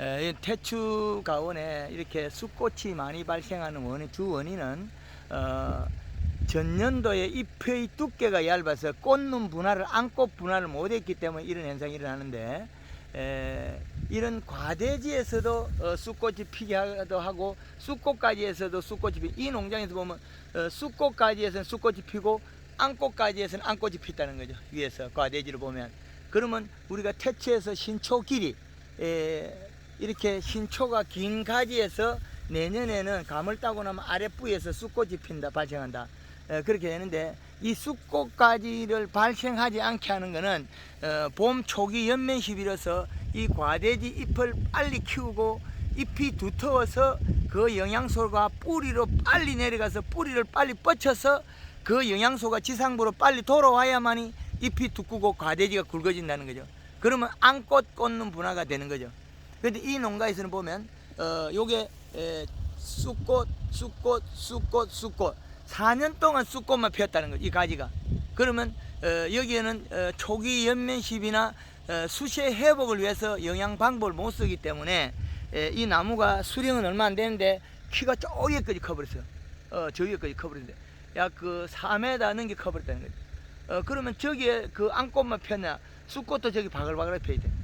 에, 이 태추 가온에 이렇게 쑥꽃이 많이 발생하는 원인 주 원인은 어, 전년도에 잎의 두께가 얇아서 꽃눈 분할을 안꽃 분할을 못했기 때문에 이런 현상이 일어나는데 에, 이런 과대지에서도 어, 쑥꽃이 피게 하기도 하고 쑥꽃가지에서도 쑥꽃이 피. 이 농장에서 보면 어, 쑥꽃가지에서는 쑥꽃이 피고 안꽃가지에서는 안꽃이 피다는 거죠 위에서 과대지를 보면 그러면 우리가 태초에서 신초 길이 에, 이렇게 신초가 긴 가지에서 내년에는 감을 따고 나면 아랫부에서 쑥꽃이 핀다 발생한다 에, 그렇게 되는데 이 쑥꽃가지를 발생하지 않게 하는 것은 어, 봄 초기 연면 시비로서 이 과대지 잎을 빨리 키우고 잎이 두터워서 그 영양소가 뿌리로 빨리 내려가서 뿌리를 빨리 뻗쳐서 그 영양소가 지상부로 빨리 돌아와야만이 잎이 두껍고 과대지가 굵어진다는 거죠. 그러면 안꽃 꽂는 분화가 되는 거죠. 근데 이 농가에서는 보면 어 요게 에, 쑥꽃, 쑥꽃, 쑥꽃, 쑥꽃 4년 동안 쑥꽃만 피었다는 거죠. 이 가지가. 그러면 어, 여기에는 어, 초기 연면십이나 어, 수세 회복을 위해서 영양 방법을 못 쓰기 때문에 에, 이 나무가 수령은 얼마 안 되는데 키가 저 위에까지 커버렸어요. 어, 저 위에까지 커버렸는데 약그 4m 넘게 커버렸다는 거죠. 어, 그러면 저기에 그 안꽃만 폈냐 쑥꽃도 저기 바글바글하게 펴야 돼.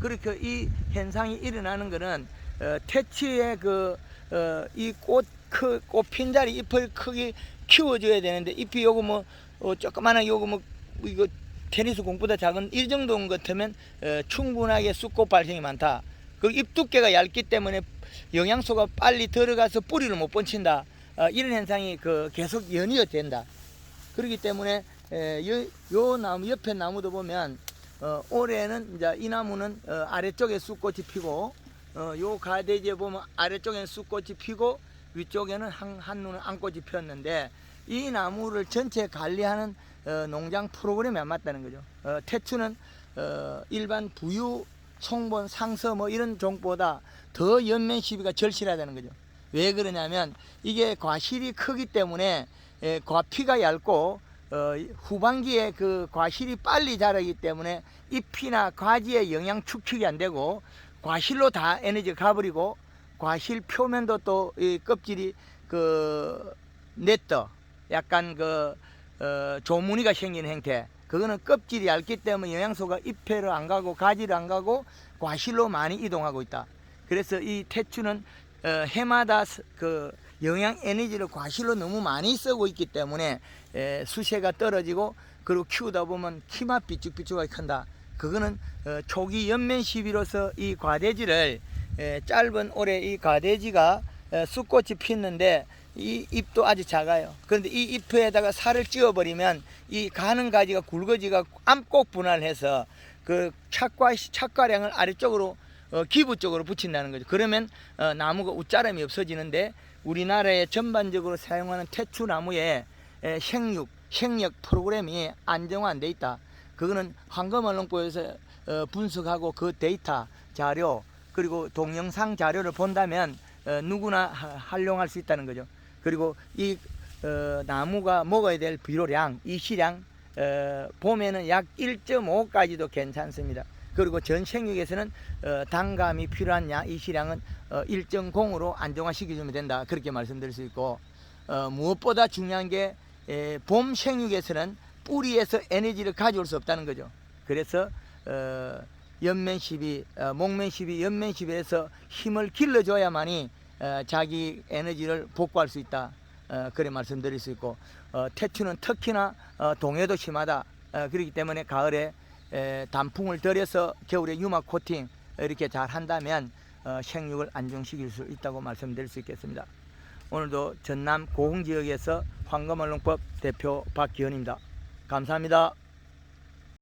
그렇게 이 현상이 일어나는 거는 어, 태치의 그, 어, 그이꽃 크, 꽃핀 자리 잎을 크게 키워줘야 되는데 잎이 요거 뭐 어, 조그마한 요거 뭐 이거 테니스 공보다 작은 이 정도 같으면 어, 충분하게 쑥꽃 발생이 많다. 그 잎 두께가 얇기 때문에 영양소가 빨리 들어가서 뿌리를 못 번친다. 어, 이런 현상이 그 계속 연이어 된다. 그렇기 때문에 에, 요, 요 나무 옆에 나무도 보면 어, 올해는 이제 이 나무는 어, 아래쪽에 쑥꽃이 피고 어, 요 가대지에 보면 아래쪽에는 쑥꽃이 피고 위쪽에는 한, 한눈은 안꽃이 피었는데 이 나무를 전체 관리하는 어, 농장 프로그램에 안 맞다는 거죠. 어, 태추는 어, 일반 부유, 송본, 상서 뭐 이런 종보다 더 연면 시비가 절실하다는 거죠. 왜 그러냐면 이게 과실이 크기 때문에 에, 과피가 얇고 어, 후반기에 그 과실이 빨리 자라기 때문에 잎이나 과지의 영양 축축이 안 되고 과실로 다 에너지가 가버리고 과실 표면도 또 이 껍질이 그 냈더 약간 그 어, 조무늬가 생기는 형태 그거는 껍질이 얇기 때문에 영양소가 잎에로 안 가고 가지로 안 가고 과실로 많이 이동하고 있다. 그래서 이 태추는 어, 해마다 스- 그 영양 에너지를 과실로 너무 많이 쓰고 있기 때문에 에, 수세가 떨어지고 그리고 키우다 보면 키만 삐쭉삐쭉하게 큰다. 그거는 어, 초기 연면 시비로서 이 과대지를 에, 짧은 올해 이 과대지가 에, 쑥꽃이 피었는데 이 잎도 아주 작아요. 그런데 이 잎에다가 살을 찧어버리면 이 가는 가지가 굵어지가 암꽃 분할해서 그 착과 착과량을 아래쪽으로 어, 기부 쪽으로 붙인다는 거죠. 그러면 어, 나무가 웃자람이 없어지는데 우리나라에 전반적으로 사용하는 태추 나무에 에, 생육, 생력 프로그램이 안정화 안돼 있다. 그거는 황금언론부에서 어, 분석하고 그 데이터 자료 그리고 동영상 자료를 본다면 어, 누구나 하- 활용할 수 있다는 거죠. 그리고 이 어, 나무가 먹어야 될 비료량, 이시량 어, 봄에는 약 1.5까지도 괜찮습니다. 그리고 전 생육에서는 어, 단감이 필요한 양, 이 시량은 어, 1.0으로 안정화 시켜주면 된다. 그렇게 말씀드릴 수 있고 어, 무엇보다 중요한 게 에, 봄 생육에서는 뿌리에서 에너지를 가져올 수 없다는 거죠. 그래서 어, 연면십이, 어, 목면십이, 연면십에서 힘을 길러줘야만이 어, 자기 에너지를 복구할 수 있다. 어, 그래 말씀드릴 수 있고 어, 태추는 특히나 어, 동해도 심하다. 어, 그렇기 때문에 가을에 에, 단풍을 들여서 겨울에 유막 코팅 이렇게 잘 한다면 어, 생육을 안정시킬 수 있다고 말씀드릴 수 있겠습니다. 오늘도 전남 고흥 지역에서 황금언론법 대표 박기현입니다. 감사합니다.